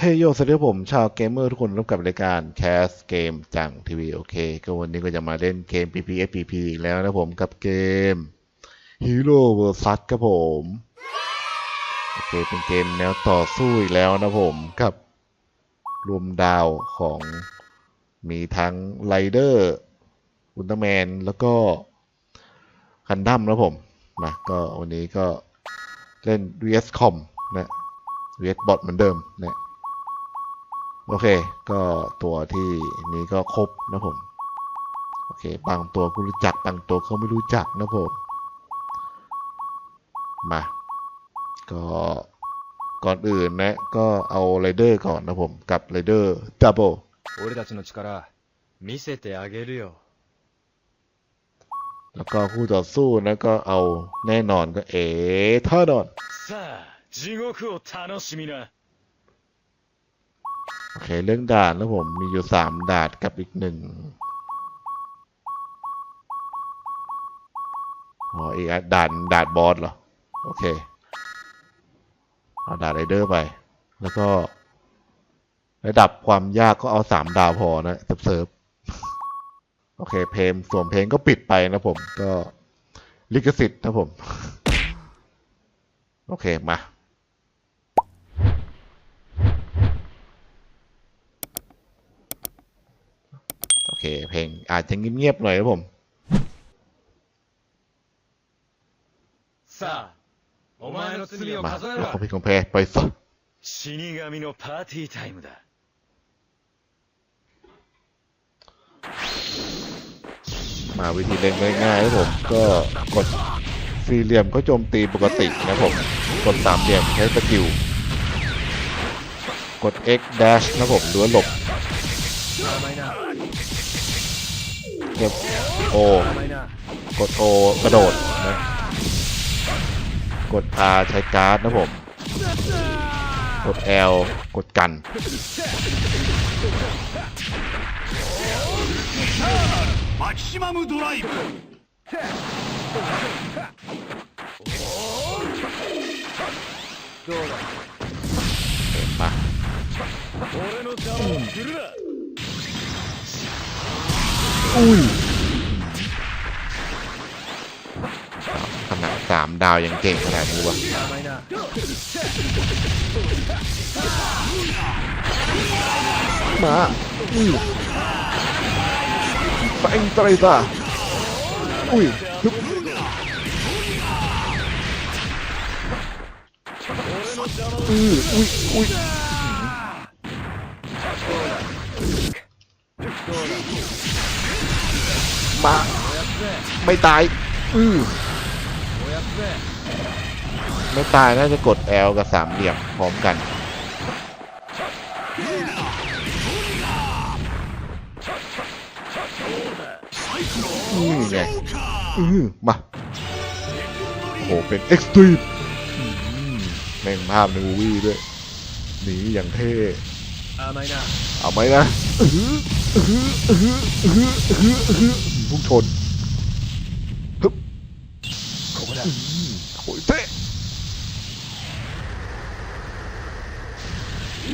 เฮ้ยโยสวัสดีครับผมชาวเกมเมอร์ทุกคนรับกับรายการแคสเกมจังทีวีโอเค ก็วันนี้ก็จะมาเล่นเกม PPSPP อีกแล้วนะผมกับเกม Hero vs ครับผมโอเคเป็นเกมแนวต่อสู้อีกแล้วนะผมกับรวมดาวของมีทั้งไรเดอร์อุลตร้าแมนแล้วก็กันดั้มนะผมนะก็วันนี้ก็เล่น VS Com นะ VS Bot เหมือนเดิมนะ โอเค ก็ตัวที่นี้ก็ครบนะผม โอเค บางตัวกูรู้จัก บางตัวเขาไม่รู้จักนะผม มา ก็ก่อนอื่นนะ ก็เอาไรเดอร์ก่อนนะผม กับไรเดอร์ดับเบิลแล้วก็คู่ต่อสู้นะก็เอาแน่นอนก็เอท่านอน โอเค เรื่องด่านนะผมมีอยู่สามด่านกับอีกหนึ่งอ๋ออีกอันด่านด่านบอสเหรอ โอเค เอาด่านไรเดอร์ไป แล้วก็ ระดับความยากก็เอาสามดาวพอนะเซิร์ฟเซิร์ฟโอเค เพลงส่วนเพลงก็ปิดไปนะผมก็ลิขสิทธิ์นะผม โอเค มา โอเค เพลงอาจจะเงียบๆหน่อยครับผมมาแล้วก็พี่ของเพลไปฟังมาวิธีเล่นง่ายๆครับผม ก็กดสี่เหลี่ยมก็โจมตีปกตินะผมกดสามเหลี่ยมใช้สกิลกด X dash นะผมหรือหลบ 甘いな กด O 甘いな กด O กระโดดนะ กด R ใช้การ์ดนะผม กด L กดกัน マキシマムドライブ どうだ มา 俺の邪魔をするな อุ้ยขนาดสามดาวยังเก่งขนาดนี้วะมาอุ้ยแฟงตรตาอุ้ยทุบอือุ้ยอุ้ย มไม่ตาย อือไม่ตายน่าจะกดแอลกับสามเหลี่ยมพร้อมกัน อือไงอือมาโหเป็นเอ็กซ์ตรีมแม่งภาพในวูวี่ด้วยหนีอย่างเท่เอาไหมนะเอาไหมนะ หืออื้อหืออื้อหือพุ่งชนฮึบ ここだ โอ้ยเท่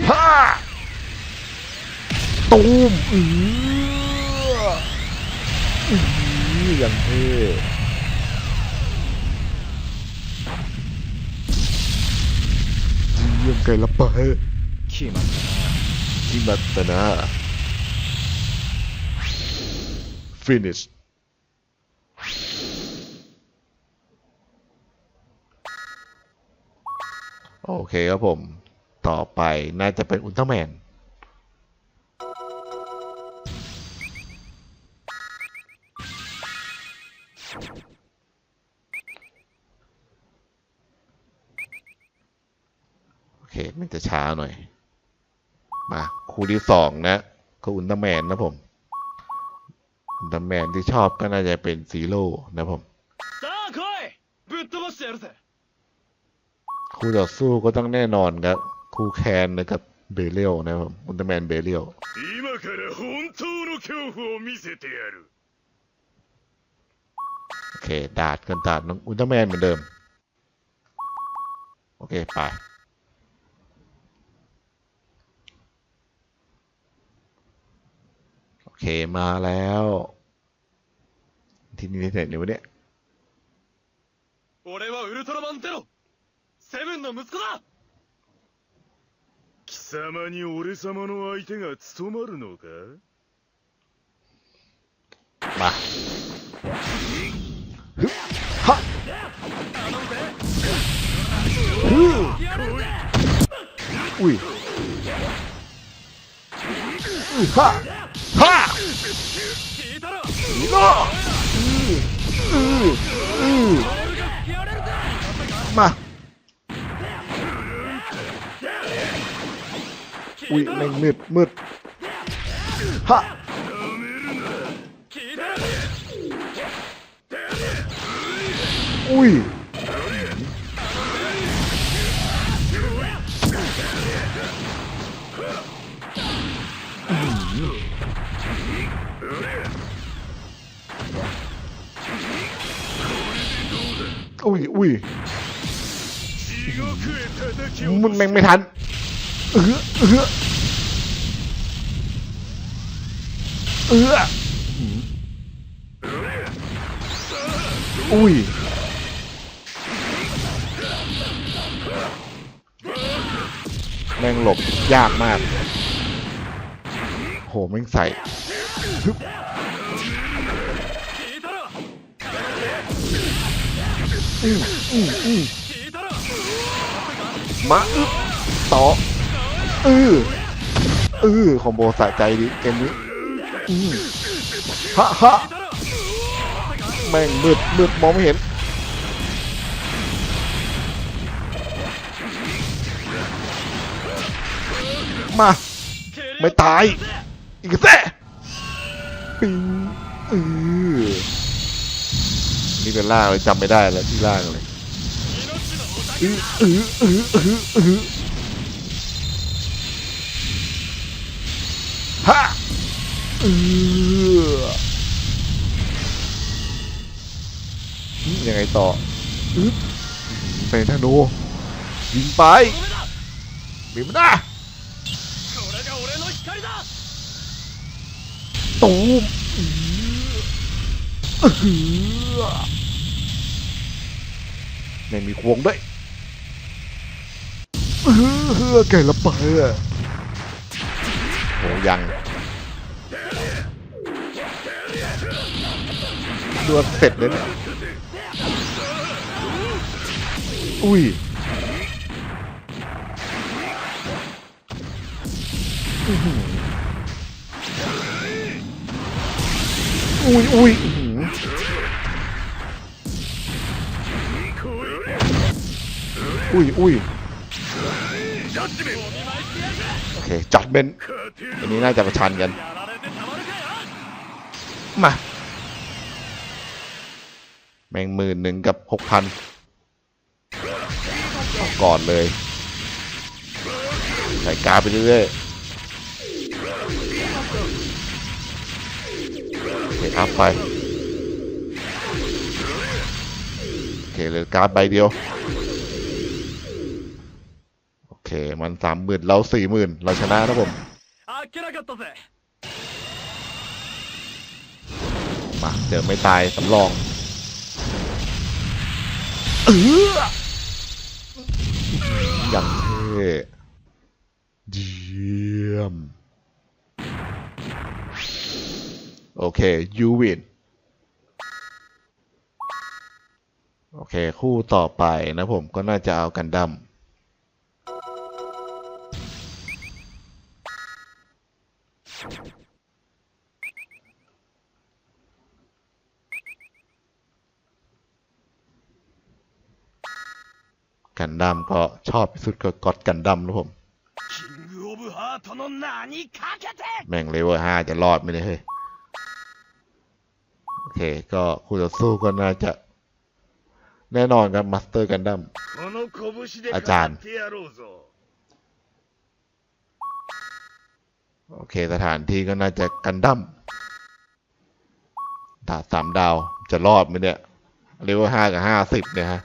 ฮ่าตูมอืออืออย่างเท่เยี่ยมไกลละไป 決まったな ที่มัตนา finish โอเคครับผม ต่อไปน่าจะเป็นอุลตร้าแมนโอเคมันจะช้าหน่อย มาคู่ที่สองนะก็อุลตร้าแมนนะผมอุลตร้าแมนที่ชอบก็น่าจะเป็นซีโร่นะผม คู่ต่อสู้ก็ต้องแน่นอนครับ คู่แคนนะครับเบเลียวนะครับอุลตร้าแมนเบเลียวโอเคดาดกันดาดน้องอุลตร้าแมนเหมือนเดิม โอเค ไปโอเคมาแล้ว ที่นี่ที่ไหนเนี่ยวะเนี่ย セブンの息子だ。貴様に俺様の相手が務まるのか？まあ。ふっ。はっう。うい。はっ。はっ。ううううまあ อุ้ยแม่งมืดมืดฮะอุ้ยอุ้ยอุ้ยมันแม่งไม่ทันเออเออ เอื้ออุ้ยแม่งหลบยากมาก โหแม่งใส่มาอึบต่อ อืออือคอมโบสะใจดิเกมนี้ ฮะฮะแม่งมืดมืดมองไม่เห็น มา ไม่ตาย อีกแท้ปิงเออนี่เป็นล่างเลยจำไม่ได้แล้วที่ล่างเลยอือออออ ยังไงต่ออึ๊บไปนะโนยิงไปมีมันนะตูมไม่มีควงด้วยเฮ้อแกละไปอะโหยัง ดูเสร็จเลยยอุ้ยอุ้ยอุ้ยอุ้ยอุ้ยโอเคจัดเบนอันนี้น่าจะประชันกัน มา แมงมื่นหนึ่งกับหกพันก่อนเลย ใส่กาไปเรื่อยๆโอเคอัพไปโอเคเหลือกาใบเดียว โอเค มันสามหมื่นเราสี่หมื่นเราชนะนะผมมาเจอไม่ตายสำรอง เอออย่างเท่เยี่ยม โอเคยูวินโอเค คู่ต่อไปนะผมก็น่าจะเอากันดั้ม กันดัมก็ชอบที่สุดก็กอดกันดั้มนะผมแม่งเลเวอร์ห้าจะรอดไม่ได้เฮ้ยโอเค ก็คู่ต่อสู้ก็น่าจะ แน่นอนครับมาสเตอร์กันดัมอาจารย์ โอเค สถานที่ก็น่าจะกันดัมดาสามดาวจะรอดไหมเนี่ยเลเวอร์ห้ากับห้าสิบเนี่ยฮะ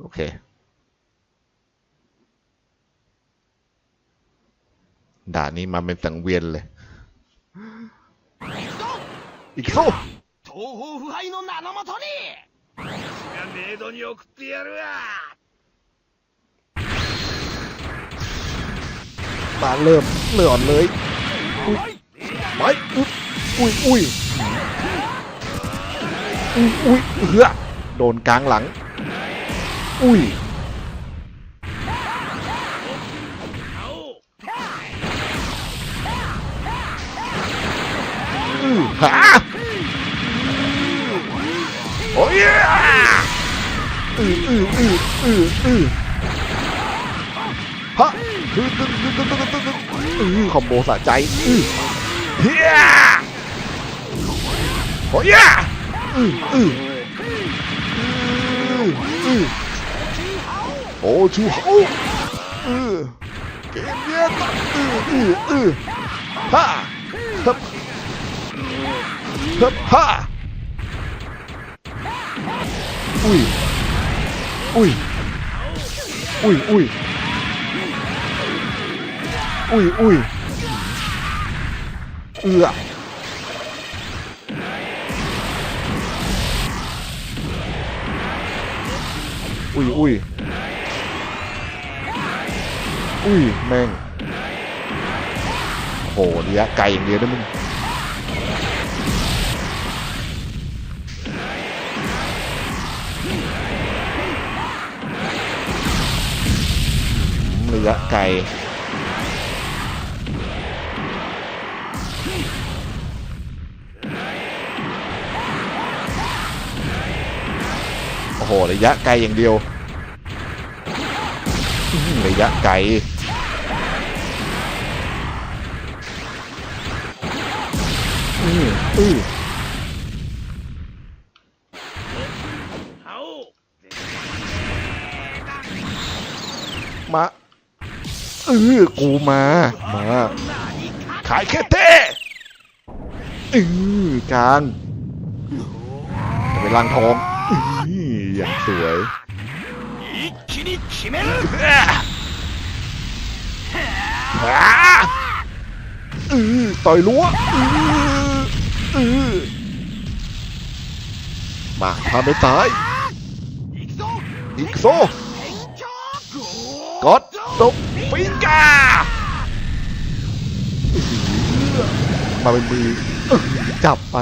โอเค ด่านนี้มาเป็นสังเวียนเลย อีกโซ 東方腐敗の名のもとにがメイドに送ってやるわ มาเริ่มเลือนเลยอุ๊ยไปอุ๊ยอุ้ยอุ้ยอุ้ยอุ้ยเหือโดนกลางหลัง อุ้ยอือหาโอ้ยอืออืออืออืออือฮะคือตึ๊ดตึ๊ดตึ๊ดตึ๊ดตึ๊ดตึ๊ดอือคอมโบสะใจอือเฮียโอ้ยอืออืออือ อือโอ้ชูเฮาอือเกมเนี้ยต้องอืออือ อุ้ย แม่ง โหระยะไกลอย่างเดียวนะมึงระยะไกลโอ้โห ระยะไกลอย่างเดียว ระยะไกล นี่อื้อมาเออกูมา มา ขายแค่เท่เออกลางเป็นลังทองอืออย่างสวยอือต่อยล้วอือ เออมาทำไม่ตายอีกโซกดตกฟิงกามาเป็นมือจับไป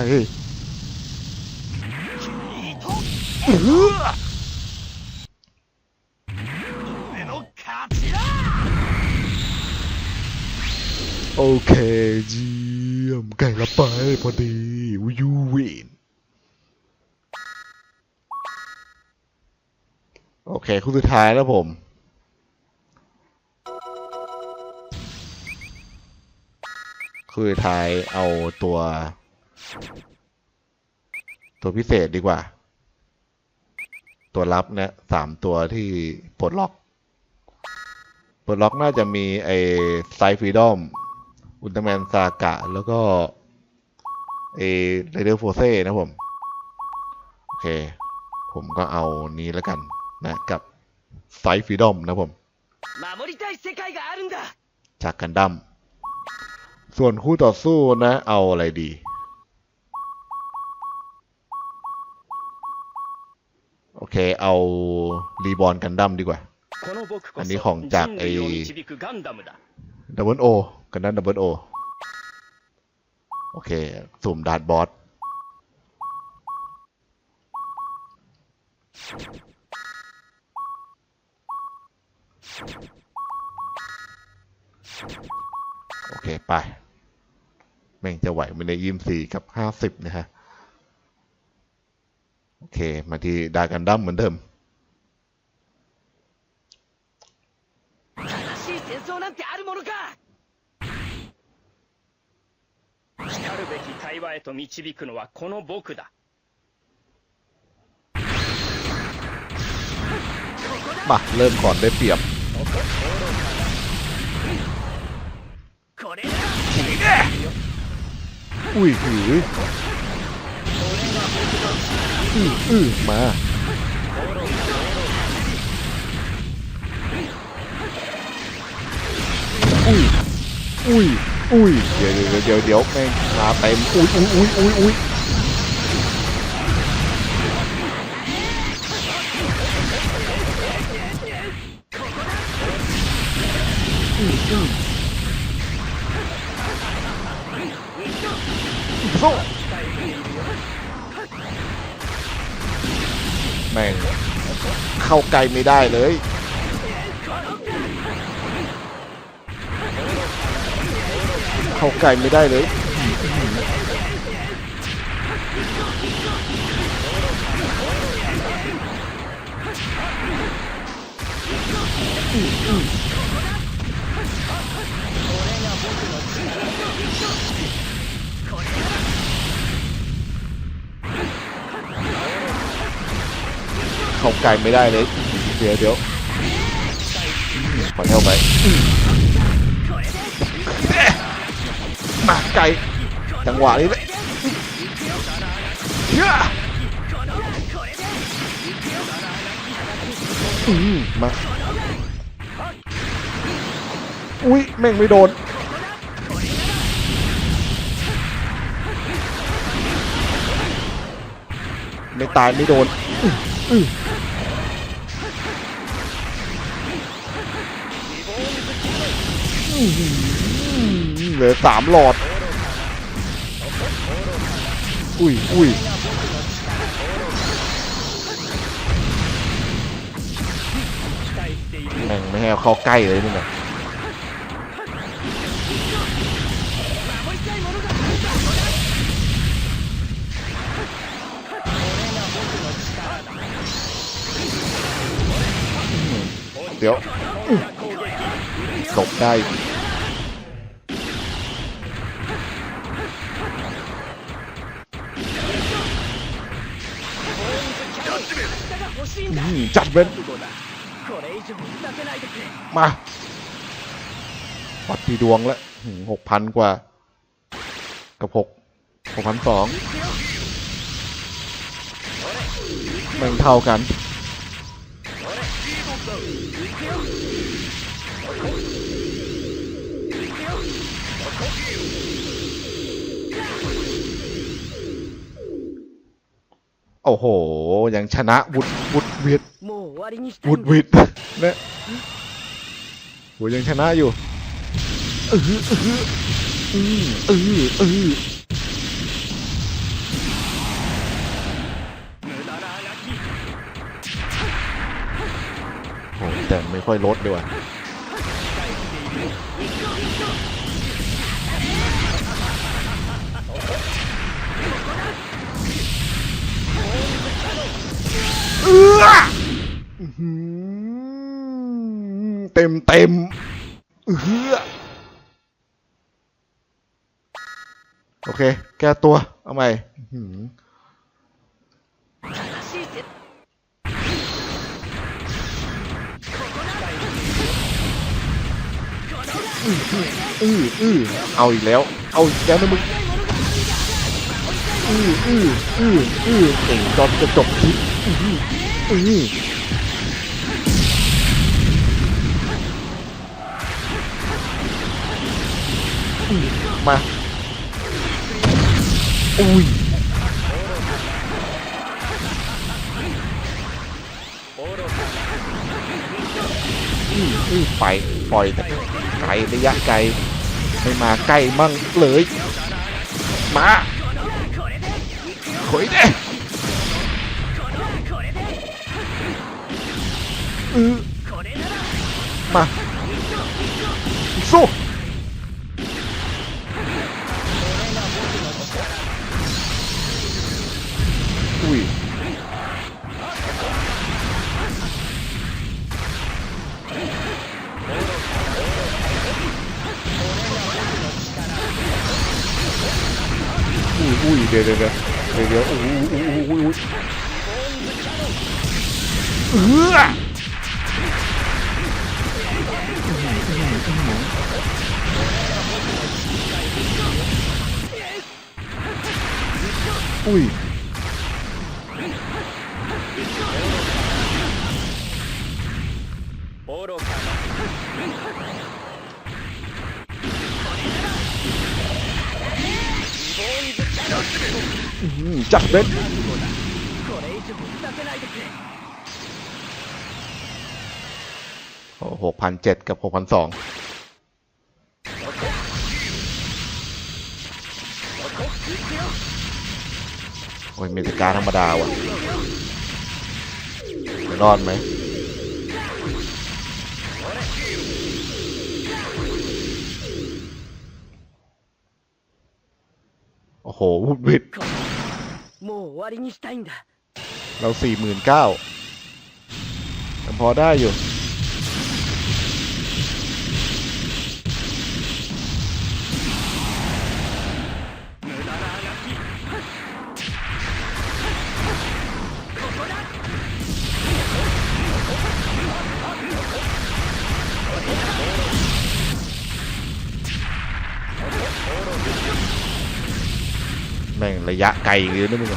โอเคจี มไก่ละไปพอดียูวินโอเคคู่สุดท้ายแล้วผม คู่สุดท้ายเอาตัว ตัวพิเศษดีกว่า ตัวลับเนี่ยสามตัวที่ปลดล็อก ปลดล็อกน่าจะมีไอ้ไซฟรีดอม อุลตร้าแมนซากะ แล้วก็เอเรเดอร์โฟเซ่นะผม โอเค ผมก็เอานี้แล้วกันนะกับไซฟรีดอมนะผมจากกันดัมส่วนคู่ต่อสู้นะ เอาอะไรดี โอเค เอารีบอลกันดัมดีกว่า อันนี้ของจากไอ ดับเบิลโอกันนั้นดับเบิลโอโอเค สุ่มดาดบอสโอเค ไป แม่งจะไหวไม่ได้ยิมสี่กับห้าสิบนะฮะ โอเค มาที่ดากันดั้มเหมือนเดิม るべき対話へと導くのはこの僕だ มา เริ่มก่อนได้เปรียบ これだ อุ้ยหืออืออือมา อุ้ย อุ้ย อุ้ยเดี๋ยวเดี๋ยวเดี๋ยวเดี๋ยวแม่งมาเต็มอุ้ยอุ้ยอุ้ยอุ้ยอุ้ยอืมอืมโซ่แม่งเข้าไกลไม่ได้เลย เข้าไกลไม่ได้เลยเข้าไกลไม่ได้เลย เดี๋ยวเดี๋ยวขอเท่าไป มาไกลจังหวะนี้เลยเหี้ยอืมมาอุ้ยแม่งไม่โดนไม่ตายไม่โดนอือ เหลือสามหลอด อุ้ยอุ้ยแม่งไม่ให้เข้าใกล้เลยนี่นะเดี๋ยวอื้อหลบได้ จัดเว้นมาวัดที่ดวงละหกพันกว่า กับหกหกพันสองมันเท่ากัน โอ้โห ยังชนะวุดวุดวิดวุดวิดนะโหยังชนะอยู่เออเออเออเออเออแต่ไม่ค่อยลดด้วย เอื้อเต็มเต็มเอื้อโอเค แก้ตัว เอาใหม่อืออืออือเอาอีกแล้ว เอาอีกแล้วนะมึง อื้ออื้ออื้ออื้อเก่งจนจะจบคลิปอื้ออื้ออือมาอุ้ยอื้ออื้อไปปล่อยแต่ไกลระยะไกลไม่มาใกล้มั่งเลย มา ขอยเด้อือมาสู้อุ้ยอุ้ยอุ้ยเดี๋ยวเดี๋ยวเดี๋ยวโอ้โหโอ้โหเอออุ้ย จัดเด็ดหกพันเจ็ดกับหกพันสองโอ้ยเมสกาธรรมดาว่ะรอดไหมโอ้โหวุบวิด もう終わりにしたいんだ เราสี่หมื่นเก้ายังพอได้อยู่ ระยะไกลหรืองเดียนะมึง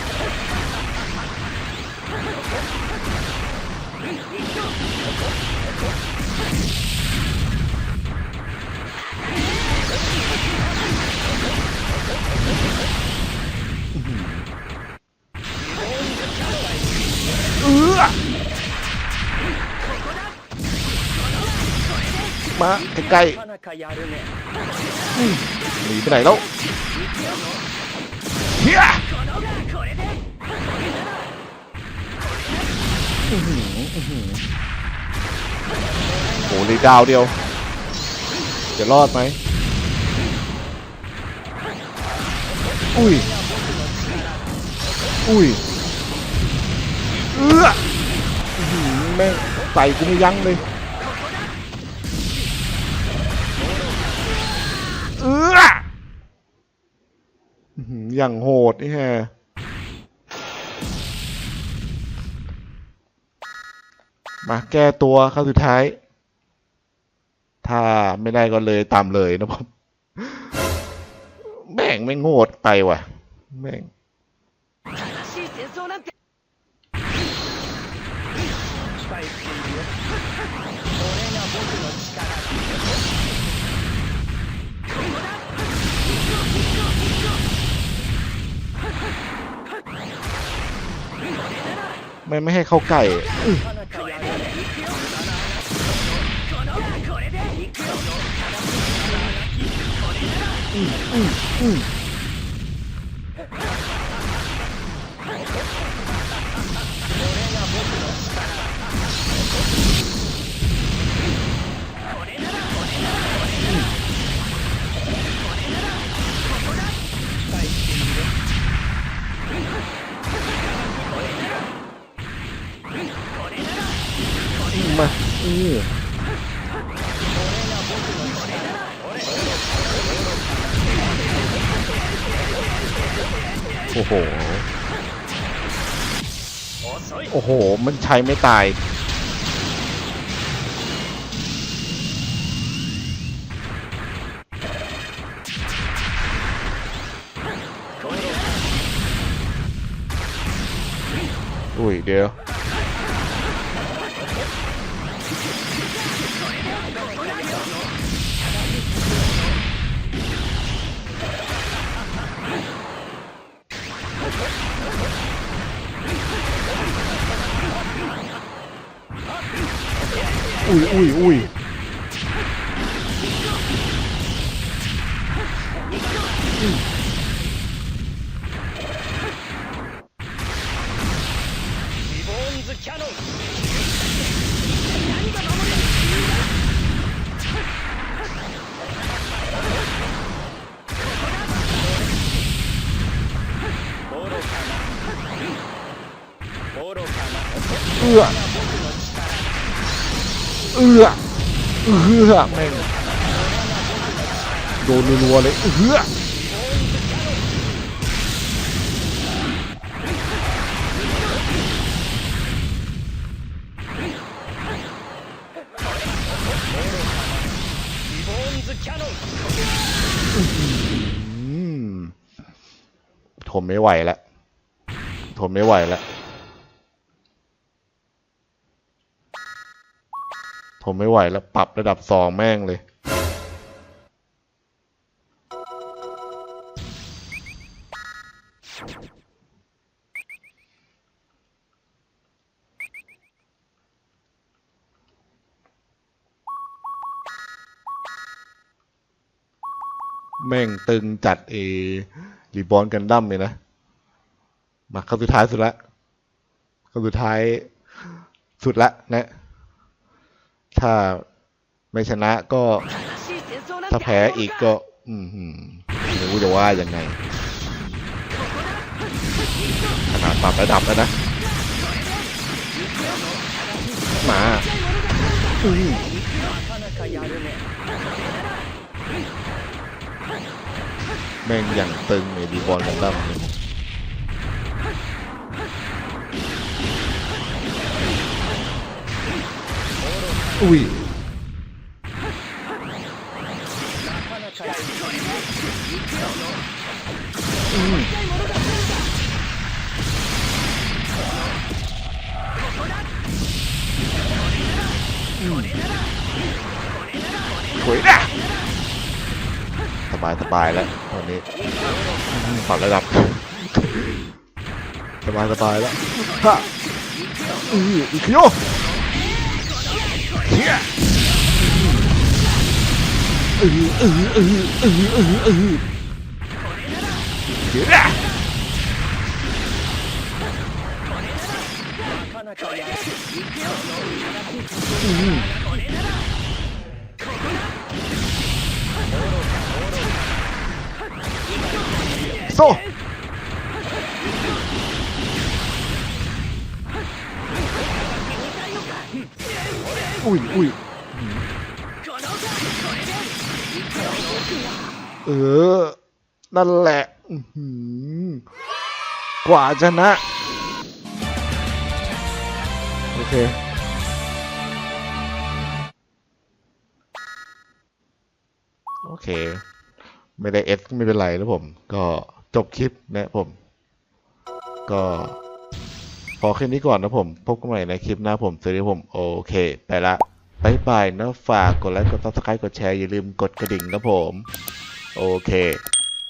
มาใกล้ๆหนีไปไหนแล้ว หืออื้อหือโอ้เลยดาวเดียว จะรอดไหม อุ้ย อุ้ย เอื้อแม่งใส่กูไม่ยั้งเลย เอื้ออื้อหืออย่างโหดนี่แฮะ มาแก้ตัวครั้งสุดท้าย ถ้าไม่ได้ก็เลยตามเลยนะครับแม่งไม่โงดไปว่ะ แม่งไม่ไม่ให้เข้าใกล้ ม ใช้ไม่ตาย อุ้ยเดี๋ยว อเอื้อเอื้อแม่งโดนรัวเลยเอื้อทนไม่ไหวแล้วทนไม่ไหวแล้ว ผมไม่ไหวแล้วปรับระดับสองแม่งเลยแม่งตึงจัดเอรีบอนกันดั้มเลยนะ มาขั้นสุดท้ายสุดละขั้นสุดท้ายสุดละนะ ถ้าไม่ชนะก็ ถ้าแพ้อีกก็ไม่รู้จะว่ายังไง ขนาดปรับระดับแล้วนะ มาแม่งอย่างตึงเลยดีบอลกันตั้ม อุ้ยสวยนะสบายสบายแล้วตอนนี้ปรับระดับสบายสบายแล้วฮะอืออีกโย เฮียอืออือ อุ้ยอุ้ยเออ นั่นแหละกว่าชนะ โอเคโอเค ไม่ได้เอสไม่เป็นไรแล้วผม ก็จบคลิปนะผม ก็ ขอแค่นี้ก่อนนะผม พบกันใหม่ในคลิปหน้าผมสวัสดีผมโอเค ไปละบายบายนะฝากกดไลค์กดซับสไครต์กดแชร์อย่าลืมกดกระดิ่งนะผม โอเค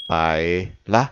ไปละ